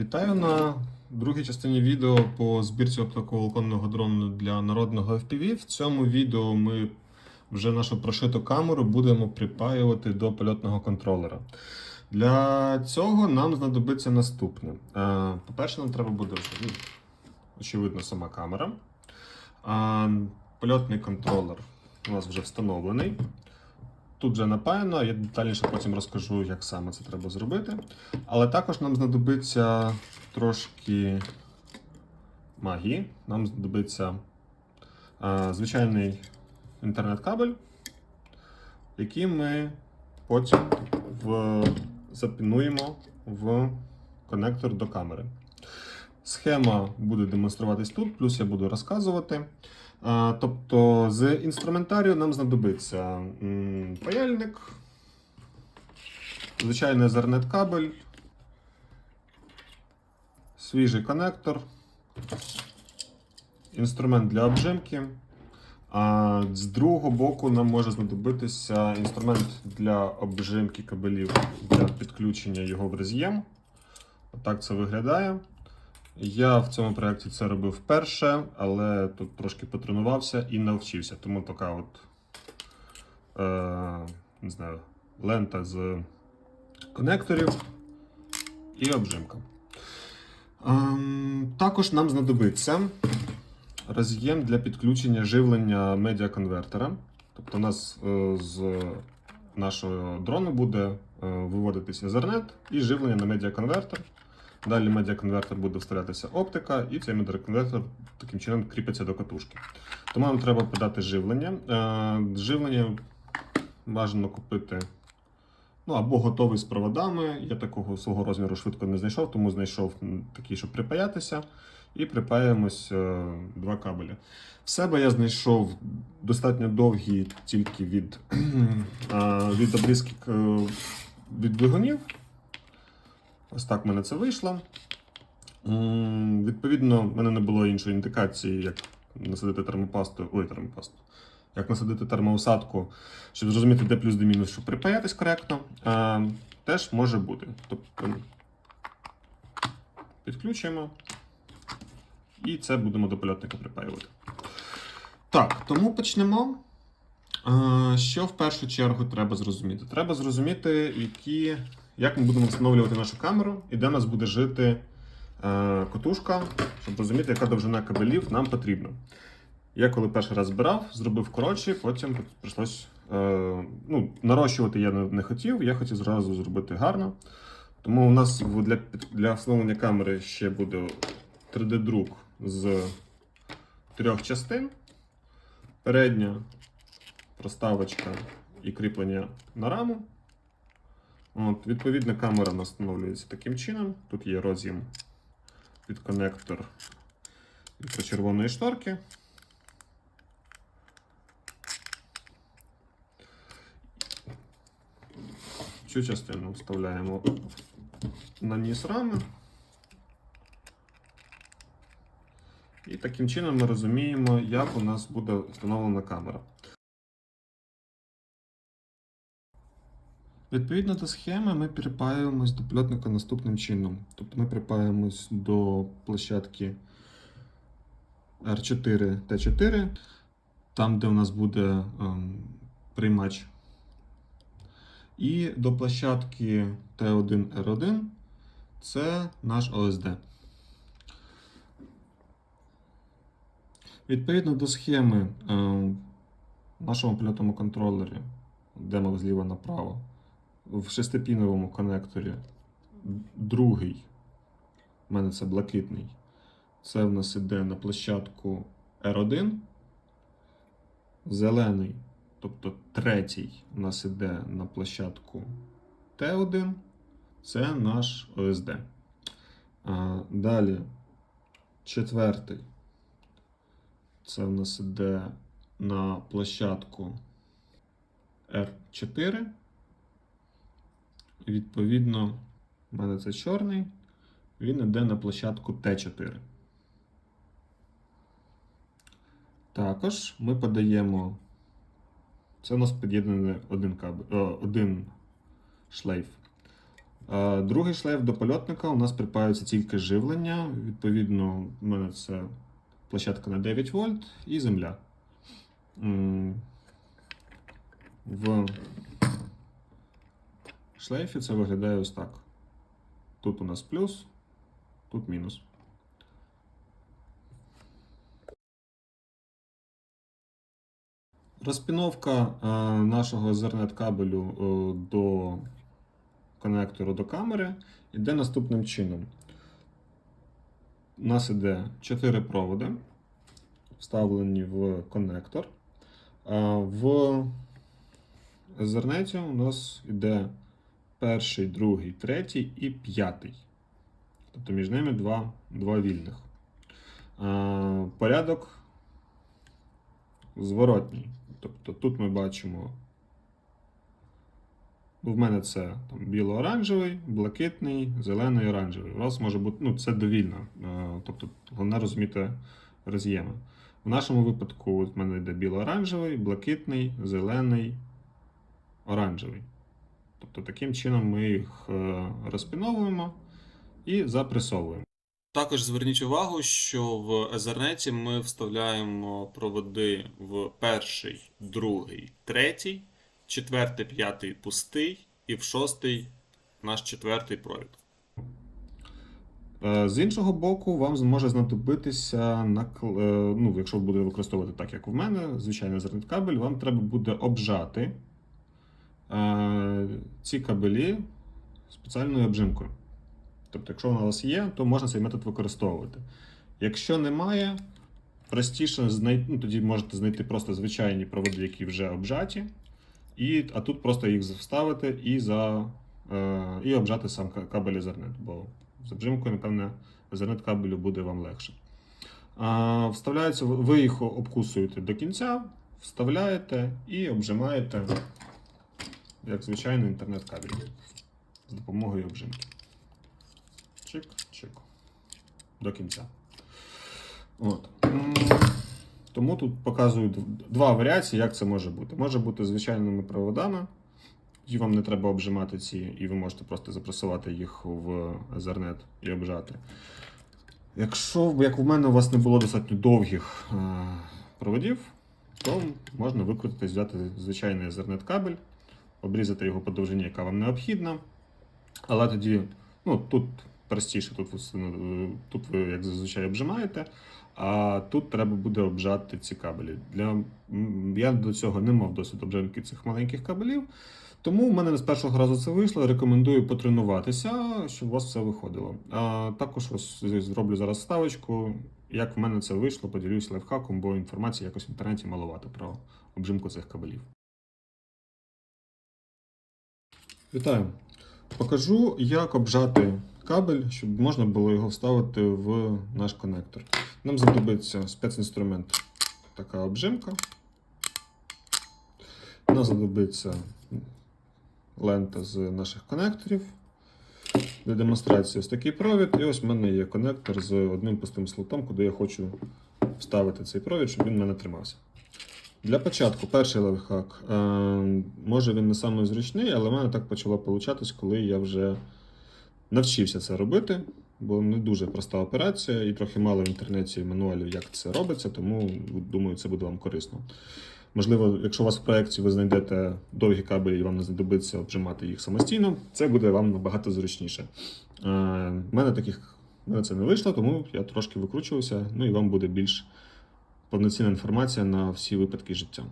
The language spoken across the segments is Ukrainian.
Вітаю на другій частині відео по збірці оптиковолоконного дрону для народного FPV. В цьому відео ми вже нашу прошиту камеру будемо припаювати до польотного контролера. Для цього нам знадобиться наступне. Е, По-перше, нам треба буде ну, очевидно, сама камера. Польотний контролер у нас вже встановлений. Тут вже напаяно, я детальніше потім розкажу, як саме це треба зробити. Але також нам знадобиться трошки магії. Нам знадобиться а, звичайний інтернет-кабель, який ми потім в, запінуємо в конектор до камери. Схема буде демонструватись тут, плюс я буду розказувати. Тобто з інструментарію нам знадобиться паяльник, звичайний Ethernet кабель, свіжий конектор, інструмент для обжимки. А з другого боку нам може знадобитися інструмент для обжимки кабелів для підключення його в роз'єм. Отак це виглядає. Я в цьому проєкті це робив вперше, але тут трошки потренувався і навчився. Тому така от е, не знаю, лента з конекторів і обжимка. Ем, також нам знадобиться роз'єм для підключення живлення медіаконвертера. Тобто, у нас е, з нашого дрону буде е, виводитись Ethernet і живлення на медіаконвертер. Далі медіаконвертер буде вставлятися оптика, і цей медіаконвертер таким чином кріпиться до катушки. Тому нам треба подати живлення. Е, Живлення бажано купити ну, або готовий з проводами. Я такого свого розміру швидко не знайшов, тому знайшов такий, щоб припаятися. І припаємо е, два кабелі. В себе я знайшов достатньо довгі тільки від, е, від обрізки від двигунів. Ось так в мене це вийшло. Відповідно, в мене не було іншої індикації, як насадити термопасту. Ой, термопасту. Як насадити термоусадку, щоб зрозуміти, де плюс, де мінус, щоб припаятись коректно. А, теж може бути. Тобто підключуємо. І це будемо до польотника припаювати. Так, тому почнемо. Е, Що в першу чергу треба зрозуміти? Треба зрозуміти, які, як ми будемо встановлювати нашу камеру і де нас буде жити е, котушка, щоб розуміти, яка довжина кабелів нам потрібна. Я коли перший раз збирав, зробив коротше, потім прийшлось. Е, ну, нарощувати я не, хотів, я хотів зразу зробити гарно. Тому у нас для, для встановлення камери ще буде 3D-друк з трьох частин. Передня проставочка і кріплення на раму. От, відповідно, камера у нас встановлюється таким чином. Тут є роз'єм під конектор червоної шторки. Цю частину вставляємо на ніс рами. І таким чином ми розуміємо, як у нас буде встановлена камера. Відповідно до схеми, ми припаюємось до польотника наступним чином. Тобто ми припаємось до площадки R4 T4, там, де у нас буде ем, приймач. І до площадки T1R1 це наш OSD. Відповідно до схеми е, в нашому польотному контролері, де ми зліва направо, в шестипіновому конекторі другий, у мене це блакитний, це в нас іде на площадку R1. Зелений, тобто третій, у нас іде на площадку T1, це наш OSD. А, далі четвертий. Це в нас іде на площадку R4. Відповідно, в мене це чорний, він іде на площадку T4. Також ми подаємо. Це у нас під'єднаний один один шлейф. Другий шлейф до польотника у нас припаюється тільки живлення. Відповідно, в мене це площадка на 9 вольт і земля. В шлейфі це виглядає ось так. Тут у нас плюс, тут мінус. Розпіновка е, нашого Ethernet кабелю е, до конектору до камери йде наступним чином. У нас іде 4 проводи, вставлені в конектор. В Ethernet у нас йде перший, другий, третій і п'ятий. Тобто між ними два, два вільних. А, порядок зворотній. Тобто тут ми бачимо. ну, В мене це там, біло-оранжевий, блакитний, зелений, оранжевий. У вас може бути, ну, це довільно. е, Тобто, головне розуміти роз'єми. В нашому випадку в мене йде біло-оранжевий, блакитний, зелений, оранжевий. Тобто, таким чином ми їх е, розпіновуємо і запресовуємо. Також зверніть увагу, що в Ethernet ми вставляємо проводи в перший, другий, третій, четвертий, п'ятий пустий і в шостий наш четвертий провід. Е, З іншого боку, вам може знадобитися накл... е, ну, якщо ви будете використовувати так, як у мене, звичайний зернит кабель, вам треба буде обжати ці кабелі спеціальною обжимкою. Тобто, якщо вона у вас є, то можна цей метод використовувати. Якщо немає, простіше знайти, ну, тоді можете знайти просто звичайні проводи, які вже обжаті, і, а тут просто їх вставити і, за, е, і обжати сам кабель Ethernet, бо з обжимкою, напевне, Ethernet кабелю буде вам легше. А, вставляється, ви їх обкусуєте до кінця, вставляєте і обжимаєте, як звичайний інтернет-кабель з допомогою обжимки. Чик, чик. До кінця. От. Тому тут показую два варіації, як це може бути. Може бути звичайними проводами, і вам не треба обжимати ці, і ви можете просто запресувати їх в Ethernet і обжати. Якщо, як в мене, у вас не було достатньо довгих е, проводів, то можна викрутити, взяти звичайний Ethernet кабель, обрізати його по довжині, яка вам необхідна. Але тоді, ну, тут простіше, тут, ви- е, тут ви, як зазвичай, обжимаєте, а тут треба буде обжати ці кабелі. Для, я до цього не мав досвіду обжимки цих маленьких кабелів, тому в мене не з першого разу це вийшло. Рекомендую потренуватися, щоб у вас все виходило. А також ось зроблю зараз вставочку. Як в мене це вийшло, поділюсь лайфхаком, бо інформації якось в інтернеті маловато про обжимку цих кабелів. Вітаю! Покажу, як обжати кабель, щоб можна було його вставити в наш конектор. Нам знадобиться спецінструмент, така обжимка. Нам знадобиться лента з наших конекторів. Для демонстрації ось такий провід. І ось в мене є конектор з одним пустим слотом, куди я хочу вставити цей провід, щоб він мене тримався. Для початку, перший лайфхак. Е, може він не самий зручний, але в мене так почало получатись, коли я вже навчився це робити, бо не дуже проста операція, і трохи мало в інтернеті мануалів, як це робиться, тому думаю, це буде вам корисно. Можливо, якщо у вас в проєкті ви знайдете довгі кабелі і вам не знадобиться обжимати їх самостійно, це буде вам набагато зручніше. Е, мене таких мене це не вийшло, тому я трошки викручувався, ну і вам буде більш повноцінна інформація на всі випадки життя.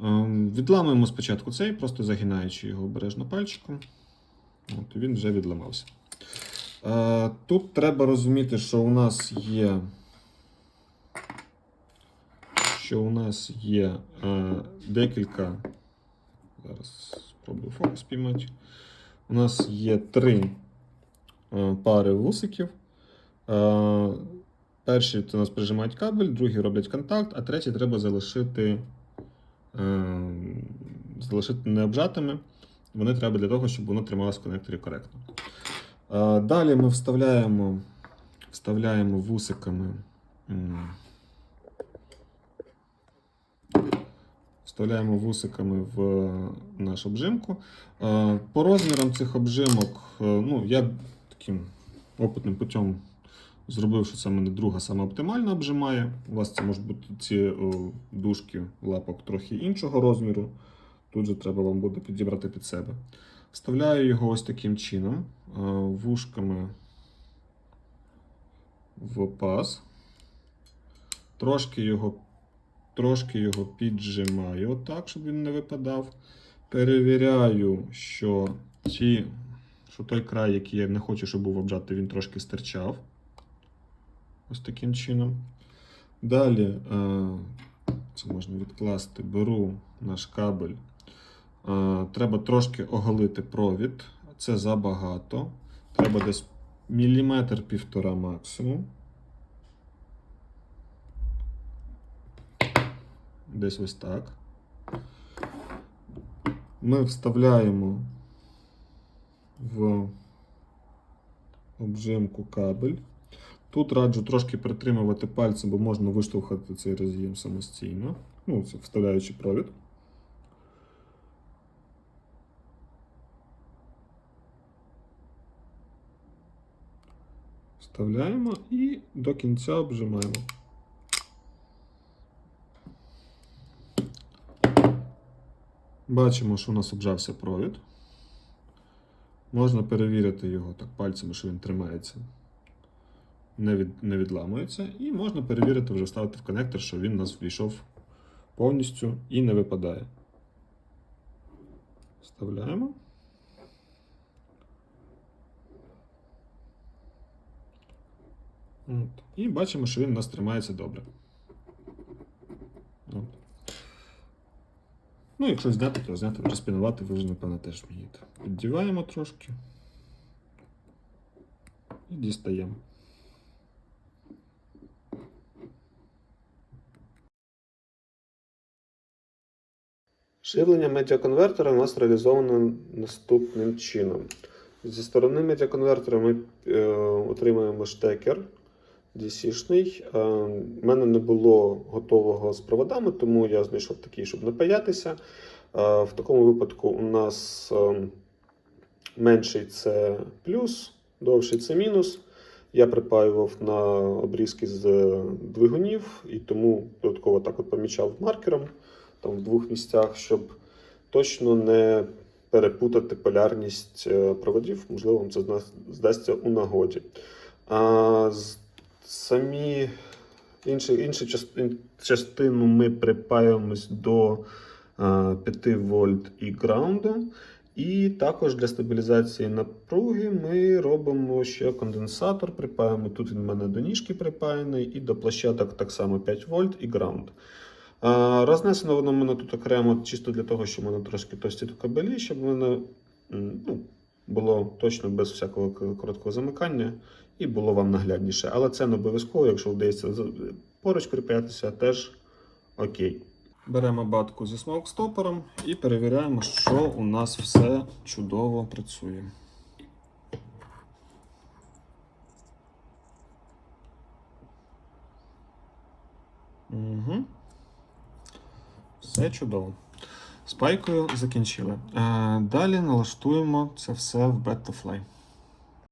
Ем, Відламуємо спочатку цей, просто загинаючи його обережно пальчиком. От, він вже відламався. Е, Тут треба розуміти, що у нас є. Що у нас є е, декілька. Зараз спробую фокус піймати. У нас є три е, пари вусиків. Перші у нас прижимають кабель, другі роблять контакт, а треті треба залишити, е, залишити необжатими. Вони треба для того, щоб воно трималося в конекторі коректно. Е, далі ми вставляємо, вставляємо вусиками. Вставляємо вусиками в нашу обжимку. Е, По розмірам цих обжимок, е, ну, я таким опитним путем зробив, що це мене друга саме оптимальна обжимає. У вас це можуть бути ці о, дужки лапок трохи іншого розміру. Тут же треба вам буде підібрати під себе. Вставляю його ось таким чином, е, вушками в паз. Трошки його, трошки його піджимаю отак, щоб він не випадав. Перевіряю, що, ті, що той край, який я не хочу, щоб був обжатий, він трошки стирчав. Ось таким чином. Далі, е, це можна відкласти, беру наш кабель. Е, Треба трошки оголити провід. Це забагато. Треба десь міліметр півтора максимум. Десь ось так. Ми вставляємо в обжимку кабель. Тут раджу трошки притримувати пальцем, бо можна виштовхати цей роз'єм самостійно. Ну, це вставляючи провід. Вставляємо і до кінця обжимаємо. Бачимо, що у нас обжався провід. Можна перевірити його так пальцями, що він тримається, не, від, не відламується. І можна перевірити, вже вставити в коннектор, що він у нас ввійшов повністю і не випадає. Вставляємо. От. І бачимо, що він у нас тримається добре. От. Ну, якщо зняти, то зняти, розпінувати ви вже, напевно, теж вмієте. Піддіваємо трошки. І дістаємо. Живлення медіаконвертера у нас реалізовано наступним чином. Зі сторони медіаконвертера ми е, отримуємо штекер DC-шний. Е, У мене не було готового з проводами, тому я знайшов такий, щоб не паятися. Е, В такому випадку у нас е, менший це плюс, довший це мінус. Я припаював на обрізки з двигунів і тому додатково так от помічав маркером там в двох місцях, щоб точно не перепутати полярність е, проводів. Можливо, вам це здасться у нагоді. А самі інші, іншу частину ми припаюємось до 5 вольт і граунду. І також для стабілізації напруги ми робимо ще конденсатор, припаємо. Тут він в мене до ніжки припаяний, і до площадок так само 5 вольт і граунд. Рознесено воно в мене тут окремо, чисто для того, щоб в мене трошки товсті тут кабелі, щоб в мене ну, було точно без всякого короткого замикання і було вам наглядніше. Але це не обов'язково, якщо вдається поруч припаятися, теж окей. Беремо батку зі смоукстопером і перевіряємо, що у нас все чудово працює. Угу. Все чудово. Спайкою закінчили. Е, далі налаштуємо це все в Betafly.